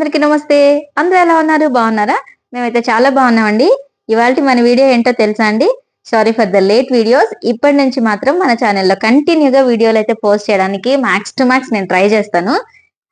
అందరికీ నమస్తే. అందరూ ఎలా ఉన్నారు? బాగున్నారా? మేమైతే చాలా బాగున్నామండి. ఇవాళ మన వీడియో ఏంటో తెలుసా అండి? Sorry for the late videos ఇప్పటి నుంచి మాత్రం మన ఛానల్లో కంటిన్యూగా వీడియోలు అయితే పోస్ట్ చేయడానికి మ్యాక్స్ టు మ్యాక్స్ నేను ట్రై చేస్తాను.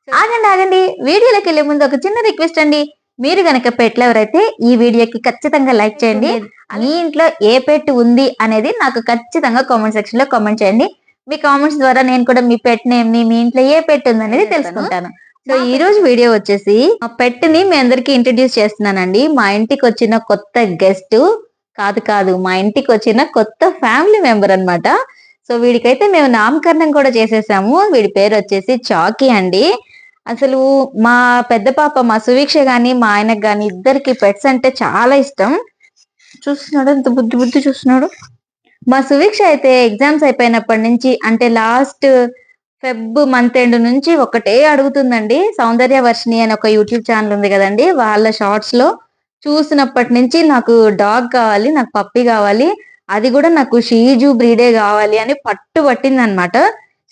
ఆగండి ఆగండి. వీడియోలోకి వెళ్ళే ముందు ఒక చిన్న రిక్వెస్ట్ అండి. మీరు గనక పెట్లు ఎవరైతే ఈ వీడియోకి ఖచ్చితంగా లైక్ చేయండి. మీ ఇంట్లో ఏ పెట్ ఉంది అనేది నాకు ఖచ్చితంగా కామెంట్ సెక్షన్లో కామెంట్ చేయండి. మీ కామెంట్స్ ద్వారా నేను కూడా మీ పెట్ నేమ్ని మీ ఇంట్లో ఏ పెట్ ఉంది అనేది తెలుసుకుంటాను. సో ఈ రోజు వీడియో వచ్చేసి మా పెట్ని మీ అందరికి ఇంట్రడ్యూస్ చేస్తున్నానండి. మా ఇంటికి వచ్చిన కొత్త గెస్ట్ కాదు కాదు మా ఇంటికి వచ్చిన కొత్త ఫ్యామిలీ మెంబర్ అన్నమాట. సో వీడికైతే మేము నామకరణం కూడా చేసేసాము. వీడి పేరు వచ్చేసి చాకీ అండి. అసలు మా పెద్ద పాప మా సువీక్ష గాని మా ఆయనకు గాని ఇద్దరికి పెట్స్ అంటే చాలా ఇష్టం. చూస్తున్నాడు ఎంత బుద్ధి బుద్ధి చూస్తున్నాడు. మా సువీక్ష అయితే ఎగ్జామ్స్ అయిపోయినప్పటి నుంచి అంటే లాస్ట్ ఫెబ్ మంత్ ఎండ్ నుంచి ఒకటే అడుగుతుందండి. సౌందర్య వర్షిణి అని ఒక యూట్యూబ్ ఛానల్ ఉంది కదండి. వాళ్ళ షార్ట్స్లో చూసినప్పటి నుంచి నాకు డాగ్ కావాలి నాకు పప్పి కావాలి అది కూడా నాకు షీజు బ్రీడే కావాలి అని పట్టు పట్టింది అనమాట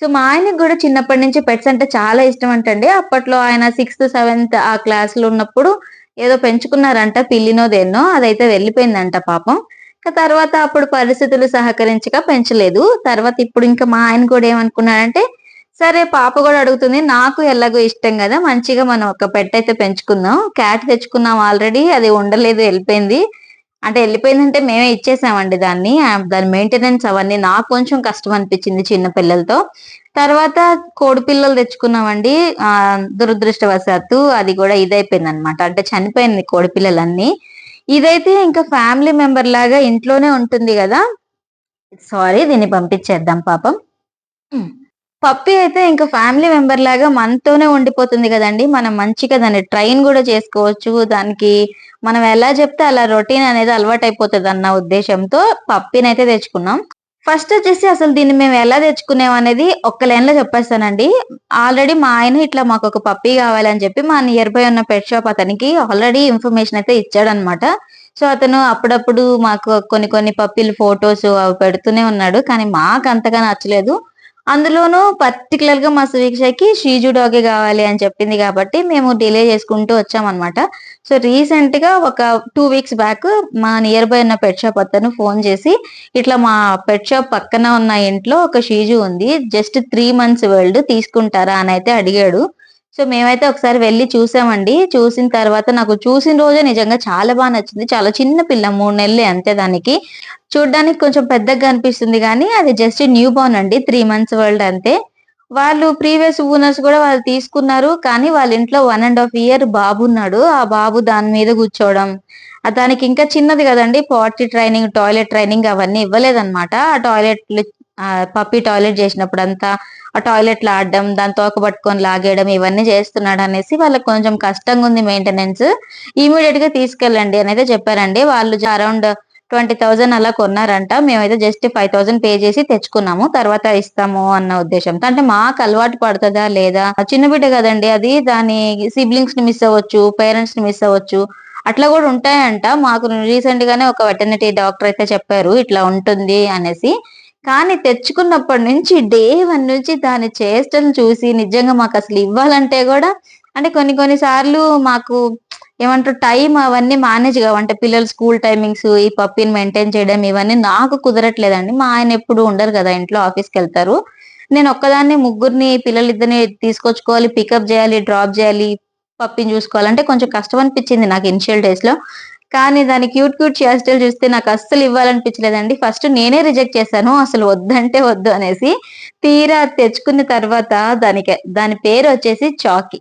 సో మా ఆయనకి కూడా చిన్నప్పటి నుంచి పెట్స్ అంటే చాలా ఇష్టం అంటండి. అప్పట్లో ఆయన సిక్స్త్ సెవెంత్ ఆ క్లాస్లో ఉన్నప్పుడు ఏదో పెంచుకున్నారంట పిల్లినో దేన్నో అదైతే వెళ్ళిపోయిందంట పాపం. ఇంకా తర్వాత అప్పుడు పరిస్థితులు సహకరించక పెంచలేదు. తర్వాత ఇప్పుడు ఇంకా మా ఆయన కూడా ఏమనుకున్నాడంటే సరే పాప కూడా అడుగుతుంది నాకు ఎలాగో ఇష్టం కదా మంచిగా మనం ఒక పెట్ అయితే పెంచుకుందాం. క్యాట్ తెచ్చుకున్నాం ఆల్రెడీ అది ఉండలేదు వెళ్ళిపోయింది. అంటే వెళ్ళిపోయిందంటే మేమే ఇచ్చేసామండి దాన్ని. దాని మెయింటెనెన్స్ అవన్నీ నాకు కొంచెం కష్టం అనిపించింది చిన్న పిల్లలతో. తర్వాత కోడి పిల్లలు తెచ్చుకున్నామండి. ఆ దురదృష్టవశాత్తు అది కూడా ఇదైపోయింది అనమాట అంటే చనిపోయింది కోడి పిల్లలన్నీ. ఇదైతే ఇంకా ఫ్యామిలీ మెంబర్ లాగా ఇంట్లోనే ఉంటుంది కదా. సారీ దీన్ని పంపించేద్దాం పాపం. పప్పి అయితే ఇంకా ఫ్యామిలీ మెంబర్ లాగా మనతోనే ఉండిపోతుంది కదండి. మనం మంచిగా దాన్ని ట్రైన్ కూడా చేసుకోవచ్చు. దానికి మనం ఎలా చెప్తే అలా రొటీన్ అనేది అలవాటు అయిపోతుంది అన్న ఉద్దేశంతో పప్పిని అయితే తెచ్చుకున్నాం. ఫస్ట్ వచ్చేసి అసలు దీన్ని మేము ఎలా తెచ్చుకునేం అనేది ఒక్క లైన్లో చెప్పేస్తానండి. ఆల్రెడీ మా ఆయన ఇట్లా మాకు ఒక పప్పి కావాలని చెప్పి మా నియర్ బై ఉన్న పెట్ షాప్ అతనికి ఆల్రెడీ ఇన్ఫర్మేషన్ అయితే ఇచ్చాడనమాట. సో అతను అప్పుడప్పుడు మాకు కొన్ని కొన్ని పప్పీలు ఫొటోస్ అవి పెడుతూనే ఉన్నాడు. కానీ మాకు అంతగా నచ్చలేదు. అందులోనూ పర్టికులర్గా మా సువీక్షకి షీజు డాగే కావాలి అని చెప్పింది కాబట్టి మేము డిలే చేసుకుంటూ వచ్చామన్నమాట. సో రీసెంట్గా ఒక టూ వీక్స్ బ్యాక్ మా నియర్ బై ఉన్న పెట్ షాప్ అతను ఫోన్ చేసి ఇట్లా మా పెట్ షాప్ పక్కన ఉన్న ఇంట్లో ఒక షీజు ఉంది జస్ట్ త్రీ మంత్స్ వరల్డ్ తీసుకుంటారా? అని అయితే అడిగాడు. సో మేమైతే ఒకసారి వెళ్ళి చూసామండి. చూసిన తర్వాత నాకు చూసిన రోజే నిజంగా చాలా బాగా నచ్చింది. చాలా చిన్న పిల్ల మూడు నెలలే అంతే దానికి. చూడ్డానికి కొంచెం పెద్దగా అనిపిస్తుంది కానీ అది జస్ట్ న్యూ బోర్న్ అండి త్రీ మంత్స్ వరల్డ్ అంతే. వాళ్ళు ప్రీవియస్ ఓనర్స్ కూడా వాళ్ళు తీసుకున్నారు కానీ వాళ్ళ ఇంట్లో వన్ అండ్ హాఫ్ ఇయర్ బాబు ఉన్నాడు. ఆ బాబు దాని మీద కూర్చోవడం దానికి ఇంకా చిన్నది కదండి పాటీ ట్రైనింగ్ టాయిలెట్ ట్రైనింగ్ అవన్నీ ఇవ్వలేదన్నమాట. ఆ టాయిలెట్ పప్పి టాయిలెట్ చేసినప్పుడు అంతా ఆ టాయిలెట్లో ఆడడం దాని తోక పట్టుకొని లాగేయడం ఇవన్నీ చేస్తున్నాడు అనేసి వాళ్ళకి కొంచెం కష్టంగా ఉంది మెయింటెనెన్స్ ఇమీడియట్గా తీసుకెళ్ళండి అనేది చెప్పారండి. వాళ్ళు అరౌండ్ ట్వంటీ థౌజండ్ అలా కొన్నారంట. మేమైతే జస్ట్ ఫైవ్ థౌసండ్ పే చేసి తెచ్చుకున్నాము. తర్వాత ఇస్తాము అన్న ఉద్దేశంతో. అంటే మాకు అలవాటు పడుతుందా లేదా? చిన్న బిడ్డ కదండి అది. దాని సిబ్లింగ్స్ని మిస్ అవ్వచ్చు పేరెంట్స్ని మిస్ అవ్వచ్చు. అట్లా కూడా ఉంటాయంట. మాకు రీసెంట్ గానే ఒక వెటర్నరీ డాక్టర్ అయితే చెప్పారు ఇట్లా ఉంటుంది అనేసి. కానీ తెచ్చుకున్నప్పటి నుంచి డే వన్ నుంచి దాని చేష్టలు చూసి నిజంగా మాకు అసలు ఇవ్వాలంటే కూడా అంటే కొన్ని కొన్ని సార్లు మాకు ఏమంటారు టైం అవన్నీ మేనేజ్ కావంటే పిల్లలు స్కూల్ టైమింగ్స్ ఈ పప్పిని మెయింటైన్ చేయడం ఇవన్నీ నాకు కుదరట్లేదండి. మా ఆయన ఎప్పుడు ఉండరు కదా ఇంట్లో ఆఫీస్కి వెళ్తారు. నేను ఒక్కదాన్ని ముగ్గురిని పిల్లలిద్దరిని తీసుకొచ్చుకోవాలి పికప్ చేయాలి డ్రాప్ చేయాలి పప్పిని చూసుకోవాలంటే కొంచెం కష్టం అనిపించింది నాకు ఇనిషియల్ డేస్లో. కానీ దాని క్యూట్ క్యూట్ చేష్టలు చూస్తే నాకు అస్సలు ఇవ్వాలనిపించలేదండి. ఫస్ట్ నేనే రిజెక్ట్ చేశాను. అసలు వద్దంటే వద్దు అనేసి తీరా తెచ్చుకున్న తర్వాత దానికి దాని పేరు వచ్చేసి చాకీ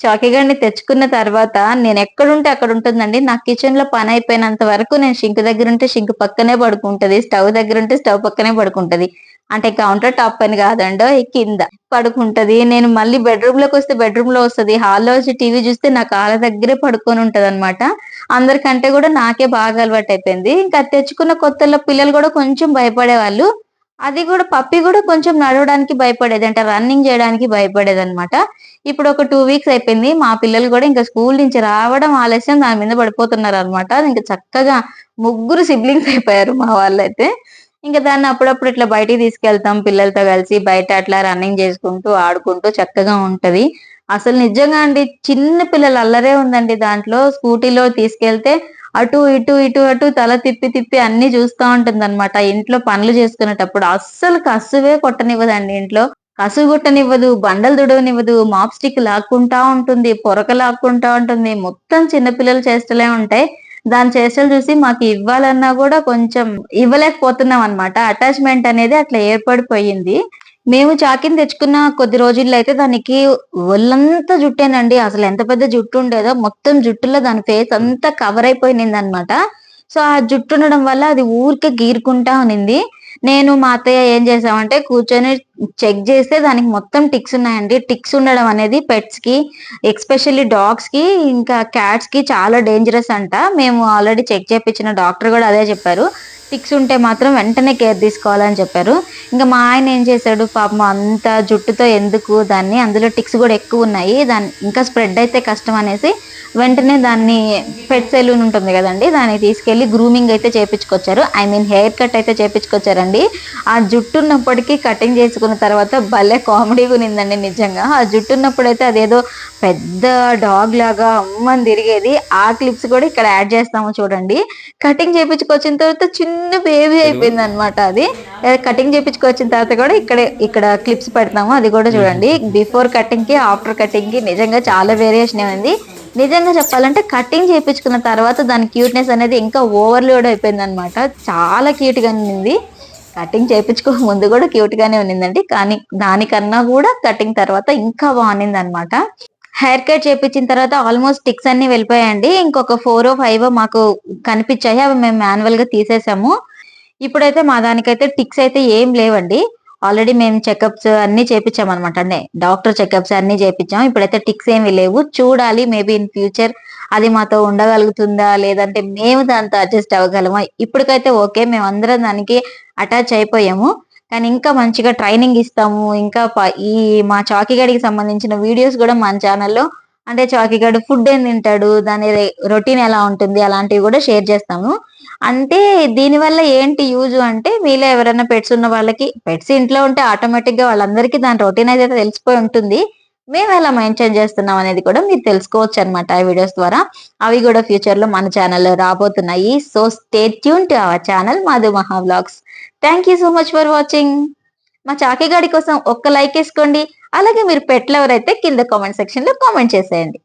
చాకీగాడిని తెచ్చుకున్న తర్వాత నేను ఎక్కడుంటే అక్కడ ఉంటుందండి నా కిచెన్లో పని అయిపోయినంత వరకు నేను షింక్ దగ్గర ఉంటే షింక్ పక్కనే పడుకుంటది. స్టవ్ దగ్గర ఉంటే స్టవ్ పక్కనే పడుకుంటది. అంటే కౌంటర్ టాప్ పని కాదండో కింద పడుకుంటది. నేను మళ్ళీ బెడ్రూమ్లోకి వస్తే బెడ్రూమ్లో వస్తుంది. హాల్లో వచ్చి టీవీ చూస్తే నా కాళ్ళ దగ్గరే పడుకొని ఉంటది అనమాట అందరికంటే కూడా నాకే బాగా అలవాటు అయిపోయింది ఇంకా తెచ్చుకున్న కొత్తలో పిల్లలు కూడా కొంచెం భయపడేవాళ్ళు. అది కూడా పప్పి కూడా కొంచెం నడవడానికి భయపడేది. అంటే రన్నింగ్ చేయడానికి భయపడేది అనమాట ఇప్పుడు ఒక టూ వీక్స్ అయిపోయింది. మా పిల్లలు కూడా ఇంకా స్కూల్ నుంచి రావడం ఆలస్యం. దాని మీద పడిపోతున్నారు అనమాట ఇంకా చక్కగా ముగ్గురు సిబ్లింగ్స్ అయిపోయారు మా వాళ్ళైతే. ఇంకా దాన్ని అప్పుడప్పుడు ఇట్లా బయటికి తీసుకెళ్తాం. పిల్లలతో కలిసి బయట అట్లా రన్నింగ్ చేసుకుంటూ ఆడుకుంటూ చక్కగా ఉంటది. అసలు నిజంగా అండి చిన్న పిల్లలు అల్లరే ఉందండి దాంట్లో. స్కూటీలో తీసుకెళ్తే అటు ఇటు ఇటు అటు తల తిప్పి తిప్పి అన్ని చూస్తూ ఉంటుంది అనమాట ఇంట్లో పనులు చేసుకునేటప్పుడు అస్సలు కసువే కొట్టనివ్వదండి ఇంట్లో. కసుగుట్టనివ్వదు బండలు దుడవనివ్వదు మాప్ స్టిక్ లాక్కుంటా ఉంటుంది పొరక లాక్కుంటా ఉంటుంది. మొత్తం చిన్నపిల్లలు చేష్టలే ఉంటాయి. దాని చేష్టలు చూసి మాకు ఇవ్వాలన్నా కూడా కొంచెం ఇవ్వలేకపోతున్నాం అనమాట అటాచ్మెంట్ అనేది అట్లా ఏర్పడిపోయింది. మేము చాకిని తెచ్చుకున్న కొద్ది రోజుల్లో అయితే దానికి ఒళ్ళంతా జుట్టేనండి. అసలు ఎంత పెద్ద జుట్టు ఉండేదో మొత్తం జుట్టులో దాని ఫేస్ అంతా కవర్ అయిపోయింది అనమాట సో ఆ జుట్టు ఉండడం వల్ల అది ఊరికే గీరుకుంటా ఉన్నింది. నేను మా అత్తయ్య ఏం చేసామంటే కూర్చొని చెక్ చేస్తే దానికి మొత్తం టిక్స్ ఉన్నాయండి. టిక్స్ ఉండడం అనేది పెట్స్కి ఎక్స్పెషల్లీ డాగ్స్కి ఇంకా క్యాట్స్కి చాలా డేంజరస్ అంట. మేము ఆల్రెడీ చెక్ చేయించిన డాక్టర్ కూడా అదే చెప్పారు. టిక్స్ ఉంటే మాత్రం వెంటనే కేర్ తీసుకోవాలని చెప్పారు. ఇంకా మా ఆయన ఏం చేశాడు? పాపం అంత జుట్టుతో ఎందుకు దాన్ని? అందులో టిక్స్ కూడా ఎక్కువ ఉన్నాయి. దాన్ని ఇంకా స్ప్రెడ్ అయితే కష్టం అనేసి వెంటనే దాన్ని పెట్ సెలూన్ ఉంటుంది కదండి దాన్ని తీసుకెళ్ళి గ్రూమింగ్ అయితే చేపించుకొచ్చారు. ఐ మీన్ హెయిర్ కట్ అయితే చేపించుకొచ్చారండి. ఆ జుట్టు ఉన్నప్పటికీ కటింగ్ చేసుకున్న తర్వాత భలే కామెడీగా ఉన్నిందండి నిజంగా. ఆ జుట్టు ఉన్నప్పుడైతే అయితే అదేదో పెద్ద డాగ్ లాగా అమ్మని తిరిగేది. ఆ క్లిప్స్ కూడా ఇక్కడ యాడ్ చేస్తాము చూడండి. కటింగ్ చేపించుకొచ్చిన తర్వాత చిన్న బేబీ అయిపోయింది అనమాట అది. కటింగ్ చేపించుకొచ్చిన తర్వాత కూడా ఇక్కడ ఇక్కడ క్లిప్స్ పెడతాము. అది కూడా చూడండి. బిఫోర్ కటింగ్కి ఆఫ్టర్ కటింగ్కి నిజంగా చాలా వేరియేషన్ ఉంది నిజంగా చెప్పాలంటే కటింగ్ చేయించుకున్న తర్వాత దాని క్యూట్నెస్ అనేది ఇంకా ఓవర్లోడ్ అయిపోయింది అనమాట చాలా క్యూట్గా ఉంది కటింగ్ చేయించుకో ముందు కూడా క్యూట్ గానే ఉన్నిందండి. కానీ దానికన్నా కూడా కటింగ్ తర్వాత ఇంకా బాగుంది అనమాట హెయిర్ కట్ చేపించిన తర్వాత ఆల్మోస్ట్ టిక్స్ అన్ని వెళ్ళిపోయాయండి. ఇంకొక ఫోర్ ఫైవ్ మాకు కనిపించాయి. అవి మేము మాన్యువల్గా తీసేసాము. ఇప్పుడైతే మా దానికైతే టిక్స్ అయితే ఏం లేవండి. ఆల్రెడీ మేము చెకప్స్ అన్ని చేపించాం అనమాట అంటే డాక్టర్ చెకప్స్ అన్ని చేపించాం ఇప్పుడైతే టిక్స్ ఏమి లేవు. చూడాలి మేబీ ఇన్ ఫ్యూచర్ అది మాతో ఉండగలుగుతుందా లేదంటే మేము దాంతో అడ్జస్ట్ అవ్వగలమా? ఇప్పటికైతే ఓకే. మేము అందరం దానికి అటాచ్ అయిపోయాము. కానీ ఇంకా మంచిగా ట్రైనింగ్ ఇస్తాము. ఇంకా ఈ మా చాకీగడికి సంబంధించిన వీడియోస్ కూడా మన ఛానల్లో అంటే చాకిగడు ఫుడ్ ఏం తింటాడు దాని రొటీన్ ఎలా ఉంటుంది అలాంటివి కూడా షేర్ చేస్తాము. అంటే దీనివల్ల ఏంటి యూజ్ అంటే మీలో ఎవరైనా పెట్స్ ఉన్న వాళ్ళకి పెట్స్ ఇంట్లో ఉంటే ఆటోమేటిక్గా వాళ్ళందరికీ దాని రొటీన్ అయితే తెలిసిపోయి ఉంటుంది. మేము ఎలా మెయింటైన్ చేస్తున్నాం అనేది కూడా మీరు తెలుసుకోవచ్చు అనమాట ఆ వీడియోస్ ద్వారా. అవి కూడా ఫ్యూచర్లో మన ఛానల్లో రాబోతున్నాయి. So stay tune to our channel Madhu Maha vlogs thank you so much for watching మా చాకిగాడి కోసం ఒక్క లైక్ వేసుకోండి. అలాగే మీరు పెట్లెవరైతే కింద కామెంట్ సెక్షన్లో కామెంట్ చేసేయండి.